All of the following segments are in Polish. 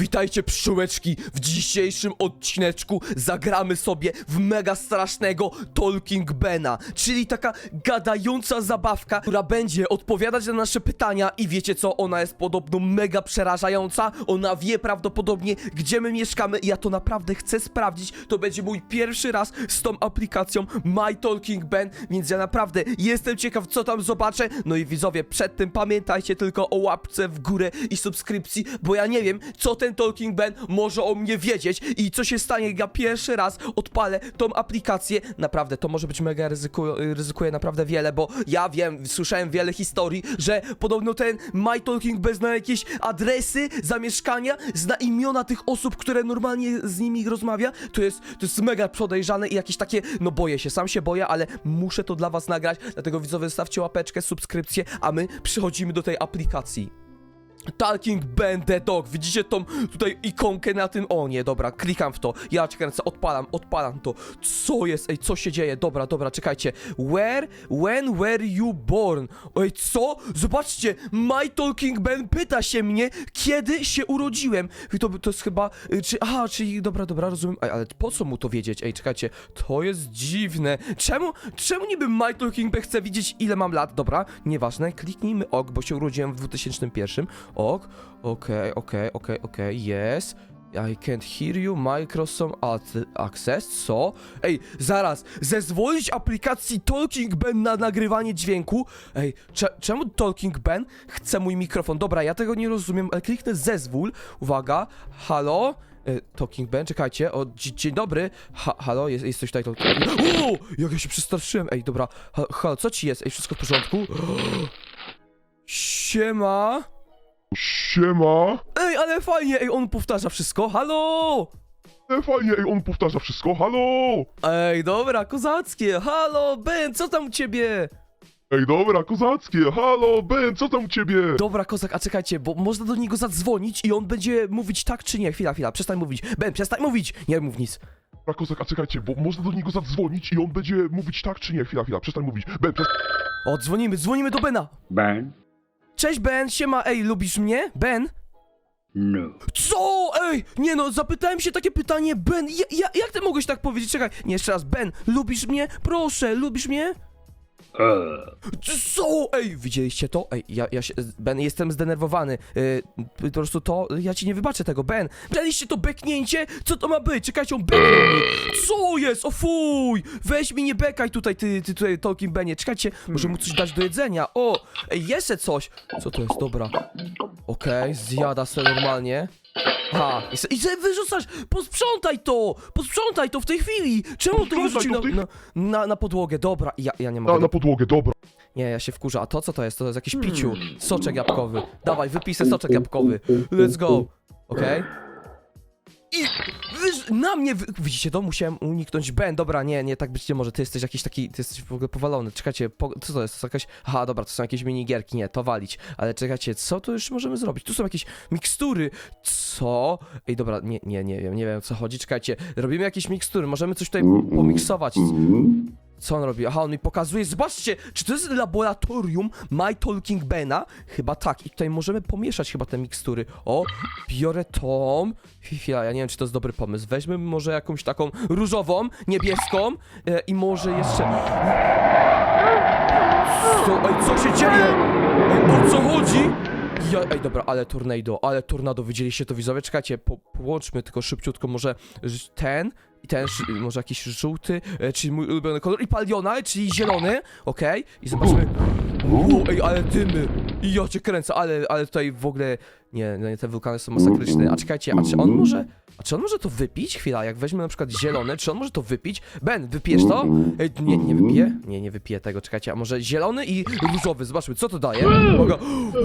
Witajcie pszczółeczki! W dzisiejszym odcineczku zagramy sobie w mega strasznego Talking Bena, czyli taka gadająca zabawka, która będzie odpowiadać na nasze pytania i wiecie co, ona jest podobno mega przerażająca, ona wie prawdopodobnie gdzie my mieszkamy ja to naprawdę chcę sprawdzić, to będzie mój pierwszy raz z tą aplikacją My Talking Ben, więc ja naprawdę jestem ciekaw co tam zobaczę, no i widzowie, przed tym pamiętajcie tylko o łapce w górę i subskrypcji, bo ja nie wiem, co ten Talking Ben może o mnie wiedzieć i co się stanie, jak ja pierwszy raz odpalę tą aplikację. Naprawdę, to może być mega ryzykuję, ryzykuję naprawdę wiele, bo ja wiem, słyszałem wiele historii, że podobno ten My Talking Ben zna jakieś adresy, zamieszkania, zna imiona tych osób, które normalnie z nimi rozmawia. To jest, to jest mega podejrzane i jakieś takie, no boję się, sam się boję, ale muszę to dla was nagrać, dlatego widzowie zostawcie łapeczkę, subskrypcję, a my przychodzimy do tej aplikacji. Talking the Dog. Widzicie tą tutaj ikonkę na tym? O nie, dobra, klikam w to. Ja kręcę, odpalam, odpalam to. Co jest? Ej, co się dzieje? Dobra, dobra, czekajcie. Where, when were you born? Ej, co? Zobaczcie, My Talking Ben pyta się mnie, kiedy się urodziłem. I to, to jest chyba, y, czy, aha, czyli, dobra, dobra, rozumiem. Ej, ale po co mu to wiedzieć? Ej, czekajcie, to jest dziwne. Czemu, czemu niby My Talking Ben chce widzieć, ile mam lat? Dobra, nieważne, kliknijmy ok, bo się urodziłem w 2001. Ok, okej, okej, okej, okej, yes. I can't hear you, Microsoft Access, co? Ej, zaraz, zezwolić aplikacji Talking Ben na nagrywanie dźwięku? Ej, cze czemu Talking Ben chce mój mikrofon? Dobra, ja tego nie rozumiem, ale kliknę zezwól, uwaga, halo? E, Talking Ben, czekajcie, o, dzie- dzień dobry, ha, halo, jest, jest coś tutaj, Talking O, jak ja się przestraszyłem, ej, dobra, ha, halo, co ci jest? Ej, wszystko w porządku? Siema? Siema! Ej, ale fajnie, ej, on powtarza wszystko, halo! E, fajnie, ej, on powtarza wszystko, halo! Ej, dobra, kozackie, halo, Ben, co tam u ciebie? Ej, dobra, kozackie, halo, Ben, co tam u ciebie? Dobra, kozak, a czekajcie, bo można do niego zadzwonić i on będzie mówić tak czy nie, chwila, chwila, przestań mówić, Ben, przestań mówić, nie mów nic. Dobra, kozak, a czekajcie, bo można do niego zadzwonić i on będzie mówić tak czy nie, chwila, chwila, przestań mówić. Ben, przestań... O, dzwonimy, dzwonimy do Bena. Ben? Cześć, Ben, siema, ej, lubisz mnie? Ben? No. Co? Ej, nie no, zapytałem się takie pytanie, Ben, ja, ja, jak ty mogłeś tak powiedzieć? Czekaj, nie, jeszcze raz, Ben, lubisz mnie? Proszę, lubisz mnie? Uh. Co? Ej, widzieliście to? Ej, ja, ja się, Ben, jestem zdenerwowany. Yy, po prostu to, ja ci nie wybaczę tego, Ben. Widzieliście to beknięcie? Co to ma być? Czekajcie, on beknął mi. Co jest? O fuj! Weź mi nie bekaj tutaj, ty, ty tutaj, Tolkien Benie. Czekajcie, może mu coś dać do jedzenia. O, ej, jeszcze coś. Co to jest? Dobra. Okej, zjada sobie normalnie. Ha, i se, i se wyrzucasz! Posprzątaj to! Posprzątaj to w tej chwili! Czemu to Posprzątaj wyrzucił to w na, na, na, na podłogę? Dobra, ja, ja nie mogę. Na, na podłogę, dobra. Nie, ja się wkurzę. A to co to jest? To jest jakiś piciu. Soczek jabłkowy. Dawaj, wypisę soczek jabłkowy. Let's go. Okej? I. na mnie wy... Widzicie to? Musiałem uniknąć Ben. Dobra, nie, nie, tak być nie może. Ty jesteś jakiś taki, ty jesteś w ogóle powalony. Czekajcie, po... co to jest? To są jakaś... Aha, dobra, to są jakieś minigierki. Nie, to walić. Ale czekajcie, co tu już możemy zrobić? Tu są jakieś mikstury. Co? Ej, dobra, nie, nie, nie wiem, nie wiem o co chodzi. Czekajcie, robimy jakieś mikstury. Możemy coś tutaj pomiksować. Co on robi? Aha, on mi pokazuje. Zobaczcie, czy to jest laboratorium My Talking Bena? Chyba tak. I tutaj możemy pomieszać chyba te mikstury. O, biorę tą. Chwila, ja nie wiem, czy to jest dobry pomysł. Weźmy może jakąś taką różową, niebieską e, i może jeszcze... Co, ej, co się dzieje? Ej, o co chodzi? Ja, ej, dobra, ale tornado, ale tornado, widzieliście to widzowie? Czekajcie, po, połączmy tylko szybciutko może ten i ten, ż- może jakiś żółty, e, czyli mój ulubiony kolor i paliona, czyli zielony, okej? I zobaczmy, wow, ej, ale dymy, i ja cię kręcę, ale, ale tutaj w ogóle, nie, nie, te wulkany są masakryczne, a czekajcie, a czy on może, a czy on może to wypić? Chwila, jak weźmie na przykład zielony, czy on może to wypić? Ben, wypijesz to? Ej, nie, nie wypiję? Nie, nie wypiję tego, czekajcie, a może zielony i różowy, zobaczmy, co to daje? Uwaga,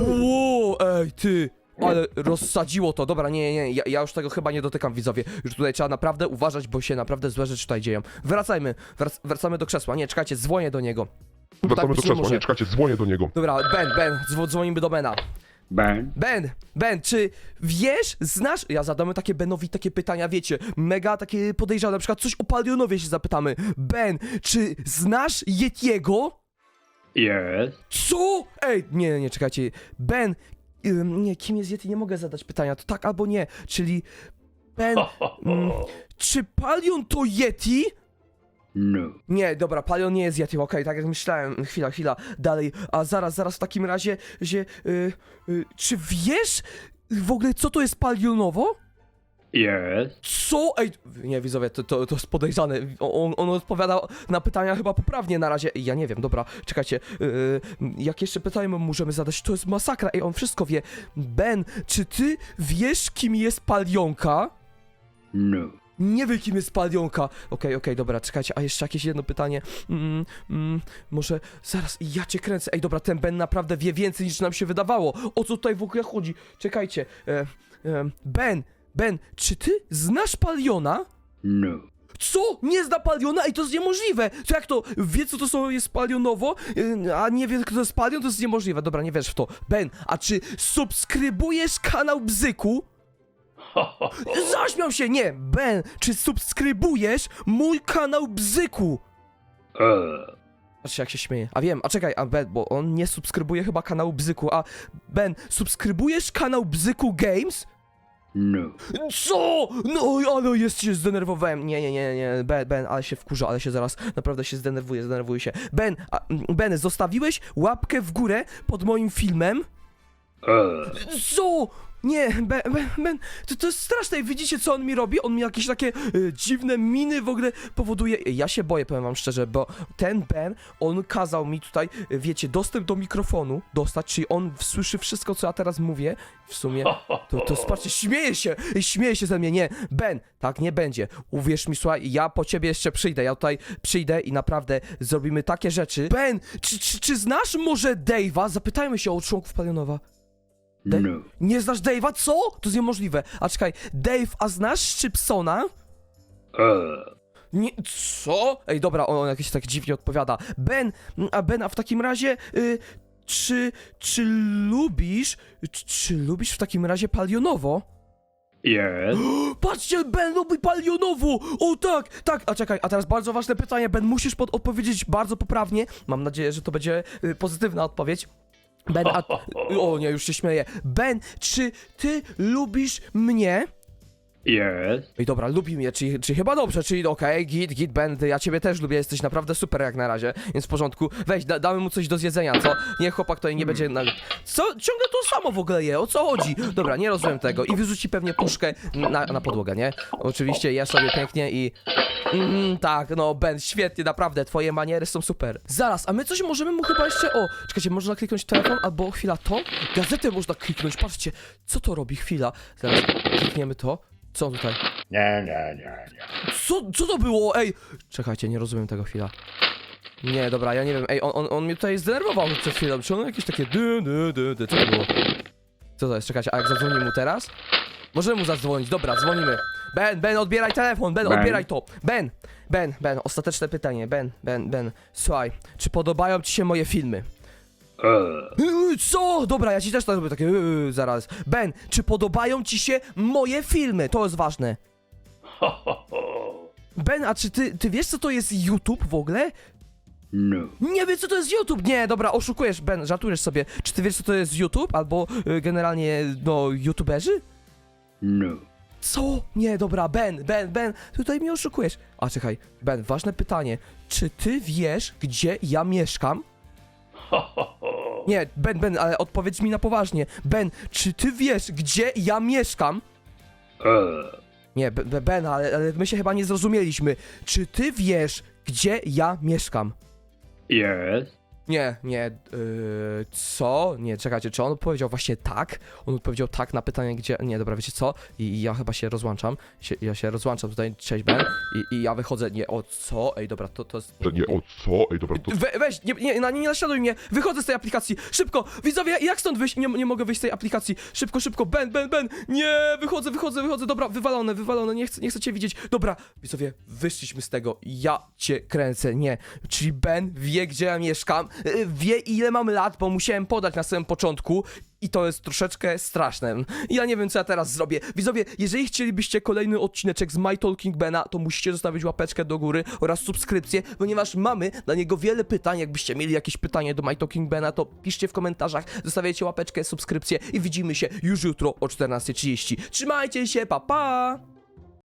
wow, ej, ty, ale rozsadziło to, dobra, nie, nie, ja, ja już tego chyba nie dotykam, widzowie. Już tutaj trzeba naprawdę uważać, bo się naprawdę złe rzeczy tutaj dzieją. Wracajmy, wrac wracamy do krzesła. Nie, czekajcie, dzwonię do niego. Wracamy do nie krzesła, może. nie, czekajcie, dzwonię do niego. Dobra, Ben, Ben, dzwo- dzwonimy do Bena. Ben? Ben, Ben, czy wiesz, znasz... Ja zadamy takie Benowi takie pytania, wiecie, mega takie podejrzane, na przykład coś o Palionowie się zapytamy. Ben, czy znasz Yetiego? Yes. Co? Ej, nie, nie, czekajcie. Ben, nie, kim jest Yeti? Nie mogę zadać pytania, to tak albo nie, czyli Ben, mm, czy Palion to Yeti? No. Nie, dobra, Palion nie jest Yeti, okej, tak jak myślałem, chwila, chwila, dalej, a zaraz, zaraz w takim razie, że, y, y, czy wiesz w ogóle co to jest Palionowo? Yes. Co? Ej, nie, widzowie, to, to, to jest podejrzane. On, on odpowiada na pytania chyba poprawnie na razie. Ja nie wiem, dobra, czekajcie. Yy, jak jeszcze pytania mu możemy zadać? To jest masakra. Ej, on wszystko wie. Ben, czy ty wiesz, kim jest palionka? No. Nie wie, kim jest palionka. Okej, okej, dobra, czekajcie. A jeszcze jakieś jedno pytanie. Mm, mm, może zaraz, ja cię kręcę. Ej, dobra, ten Ben naprawdę wie więcej niż nam się wydawało. O co tutaj w ogóle chodzi? Czekajcie. E, e, ben, Ben, czy ty znasz paliona? No. Co? Nie zna Paliona? Ej, to jest niemożliwe! Co jak to? Wie co to są, jest Palionowo, yy, a nie wie kto to jest Palion? To jest niemożliwe. Dobra, nie wiesz w to. Ben, a czy subskrybujesz kanał Bzyku? Zaśmiał się! Nie! Ben, czy subskrybujesz mój kanał Bzyku? Patrzcie jak się śmieje. A wiem, a czekaj, a Ben, bo on nie subskrybuje chyba kanału Bzyku, a Ben, subskrybujesz kanał Bzyku Games? No. Co? No, ale jest się zdenerwowałem. Nie, nie, nie, nie, Ben, Ben, ale się wkurza, ale się zaraz naprawdę się zdenerwuję, zdenerwuję się. Ben, a, Ben, zostawiłeś łapkę w górę pod moim filmem? Uh. Co? Nie, Ben, Ben, ben to, to jest straszne. Widzicie, co on mi robi? On mi jakieś takie y, dziwne miny w ogóle powoduje. Ja się boję, powiem wam szczerze, bo ten Ben, on kazał mi tutaj, y, wiecie, dostęp do mikrofonu dostać, czyli on słyszy wszystko, co ja teraz mówię. W sumie, to, to śmieje się, śmieje się ze mnie. Nie, Ben, tak nie będzie. Uwierz mi, słuchaj, ja po ciebie jeszcze przyjdę. Ja tutaj przyjdę i naprawdę zrobimy takie rzeczy. Ben, czy, czy, czy znasz może Dave'a? Zapytajmy się o członków Palionowa. No. Nie znasz Dave'a? Co? To jest niemożliwe. A czekaj, Dave, a znasz Szczypsona? Uh. Nie, co? Ej, dobra, on, on jakiś tak dziwnie odpowiada. Ben, mm, a Ben, a w takim razie, y, czy, czy lubisz, czy, czy lubisz w takim razie palionowo? Yes. Patrzcie, Ben lubi palionowo! O tak, tak, a czekaj, a teraz bardzo ważne pytanie, Ben, musisz pod odpowiedzieć bardzo poprawnie. Mam nadzieję, że to będzie y, pozytywna odpowiedź. Ben, a... O nie, już się śmieję. Ben, czy ty lubisz mnie? Yes. I dobra, lubi mnie, czyli, czyli chyba dobrze, czyli okej, git, git, będę, ja ciebie też lubię, jesteś naprawdę super jak na razie, więc w porządku. Weź, da, damy mu coś do zjedzenia, co? Nie, chłopak tutaj nie będzie na... Co? Ciągle to samo w ogóle je, o co chodzi? Dobra, nie rozumiem tego i wyrzuci pewnie puszkę na, na podłogę, nie? Oczywiście, je sobie pięknie i... Mm, tak, no Ben, świetnie, naprawdę, twoje maniery są super. Zaraz, a my coś możemy mu chyba jeszcze... O, czekajcie, można kliknąć telefon albo chwila to? Gazetę można kliknąć, patrzcie, co to robi chwila? Zaraz, klikniemy to. Co tutaj? Nie, nie, nie, nie. Co, co to było? Ej! Czekajcie, nie rozumiem tego chwila. Nie, dobra, ja nie wiem. Ej, on, on, on mnie tutaj zdenerwował przed chwilą. Czy on jakieś takie dy, dy, dy, dy, co to było? Co to jest? Czekajcie, a jak zadzwoni mu teraz? Możemy mu zadzwonić, dobra, dzwonimy. Ben, Ben, odbieraj telefon, Ben, Ben. odbieraj to. Ben, Ben, Ben, ostateczne pytanie. Ben, Ben, Ben, słuchaj, czy podobają ci się moje filmy? Uh. Yy, Co? Dobra, ja ci też tak robię takie yy, zaraz. Ben, czy podobają ci się moje filmy? To jest ważne. Ben, a czy ty, ty wiesz co to jest YouTube w ogóle? No. Nie wiesz co to jest YouTube! Nie, dobra, oszukujesz, Ben, żartujesz sobie. Czy ty wiesz co to jest YouTube? Albo generalnie, no, YouTuberzy? No. Co? Nie, dobra, Ben, Ben, Ben, tutaj mnie oszukujesz. A czekaj, Ben, ważne pytanie. Czy ty wiesz, gdzie ja mieszkam? Nie, Ben, Ben, ale odpowiedz mi na poważnie. Ben, czy ty wiesz, gdzie ja mieszkam? Uh. Nie, Be- Be- Ben, ale, ale my się chyba nie zrozumieliśmy. Czy ty wiesz, gdzie ja mieszkam? Yes. Nie, nie, yy, co? Nie, czekajcie, czy on odpowiedział właśnie tak? On odpowiedział tak na pytanie, gdzie... Nie, dobra, wiecie co? I, i ja chyba się rozłączam. Się, ja się rozłączam tutaj, cześć Ben. I, I ja wychodzę, nie, o co? Ej, dobra, to, to jest... Nie, o co? Ej, dobra, to... We, weź, nie, nie, nie, nie naśladuj mnie, wychodzę z tej aplikacji, szybko, widzowie, jak stąd wyjść? Nie, nie mogę wyjść z tej aplikacji, szybko, szybko, Ben, Ben, Ben, nie, wychodzę, wychodzę, wychodzę, dobra, wywalone, wywalone, nie chcę, nie chcę cię widzieć, dobra, widzowie, wyszliśmy z tego, ja cię kręcę, nie, czyli Ben wie, gdzie ja mieszkam, wie ile mam lat, bo musiałem podać na samym początku i to jest troszeczkę straszne. Ja nie wiem, co ja teraz zrobię. Widzowie, jeżeli chcielibyście kolejny odcineczek z My Talking Bena, to musicie zostawić łapeczkę do góry oraz subskrypcję, ponieważ mamy dla niego wiele pytań. Jakbyście mieli jakieś pytanie do My Talking Bena, to piszcie w komentarzach, zostawiajcie łapeczkę, subskrypcję i widzimy się już jutro o 14.30. Trzymajcie się, pa pa!